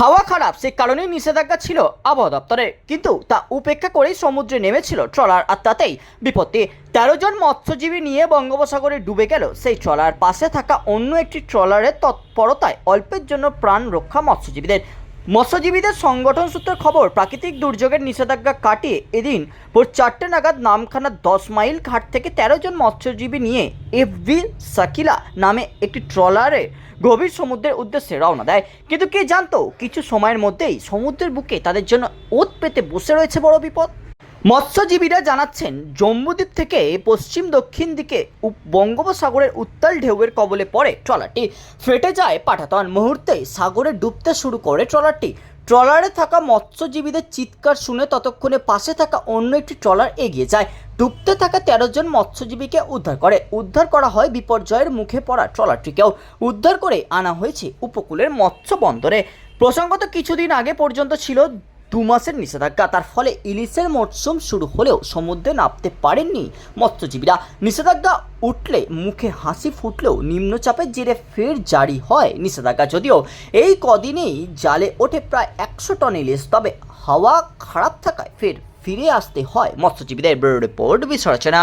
হাওয়া খারাপ সে কারণেই নিষেধাজ্ঞা ছিল আবহাওয়া দপ্তরের কিন্তু তা উপেক্ষা করেই সমুদ্রে নেমেছিল ট্রলার আর তাতেই বিপত্তি। তেরো জন মৎস্যজীবী নিয়ে বঙ্গোপসাগরে ডুবে গেল সেই ট্রলার। পাশে থাকা অন্য একটি ট্রলারের তৎপরতায় অল্পের জন্য প্রাণ রক্ষা মৎস্যজীবীদের। মৎস্যজীবীদের সংগঠন সূত্রের খবর, প্রাকৃতিক দুর্যোগের নিষেধাজ্ঞা কাটিয়ে এদিন ভোর চারটে নাগাদ নামখানা দশ মাইল ঘাট থেকে তেরো জন মৎস্যজীবী নিয়ে এফভি সাকিলা নামে একটি ট্রলারে গভীর সমুদ্রের উদ্দেশ্যে রওনা দেয়। কিন্তু কে জানতো, কিছু সময়ের মধ্যেই সমুদ্রের বুকে তাদের জন্য ওত পেতে বসে রয়েছে বড় বিপদ। মৎস্যজীবীরা জানাচ্ছেন, জম্মুদ্বীপ থেকে পশ্চিম দক্ষিণ দিকে বঙ্গোপসাগরের উত্তাল ঢেউয়ের কবলে পড়ে ট্রলারটি। ফেটে যায় পাঠাতন মুহূর্তেই সাগরে ডুবতে শুরু করে ট্রলারটি। ট্রলারে থাকা মৎস্যজীবীদের চিৎকার শুনে ততক্ষণে পাশে থাকা অন্য একটি ট্রলার এগিয়ে যায়। ডুবতে থাকা তেরো জন মৎস্যজীবীকে উদ্ধার করে। উদ্ধার করা হয় বিপর্যয়ের মুখে পড়া ট্রলারটিকেও। উদ্ধার করে আনা হয়েছে উপকূলের মৎস্য বন্দরে। প্রসঙ্গত কিছুদিন আগে পর্যন্ত ছিল দু মাসের নিষেধাজ্ঞা। তার ফলে ইলিশের মরশুম শুরু হলেও সমুদ্রে নামতে পারেননি মৎস্যজীবীরা। নিষেধাজ্ঞা উঠলে মুখে হাসি ফুটলেও নিম্নচাপের জেরে ফের জারি হয় নিষেধাজ্ঞা। যদিও এই কদিনেই জালে ওঠে প্রায় একশো টন ইলিশ, তবে হাওয়া খারাপ থাকায় ফের ফিরে আসতে হয় মৎস্যজীবীদের। রিপোর্ট, বিশ্বরচনা।